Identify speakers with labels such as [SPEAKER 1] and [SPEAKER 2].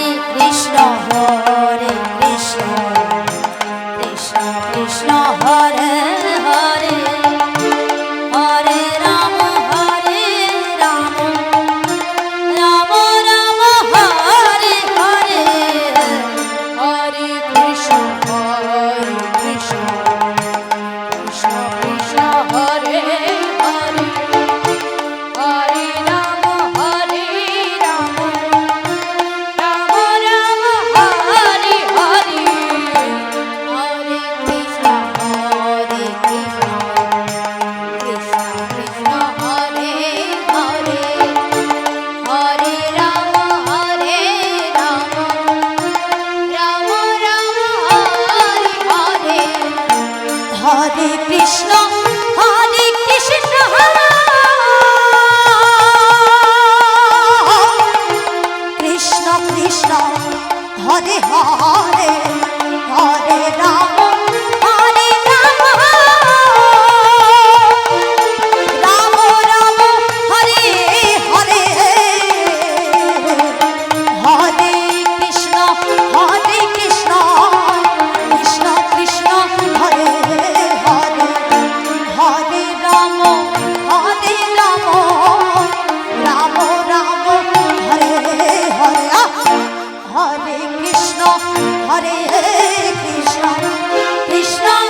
[SPEAKER 1] Hare Krishna Hare. No. Hare Krishna Krishna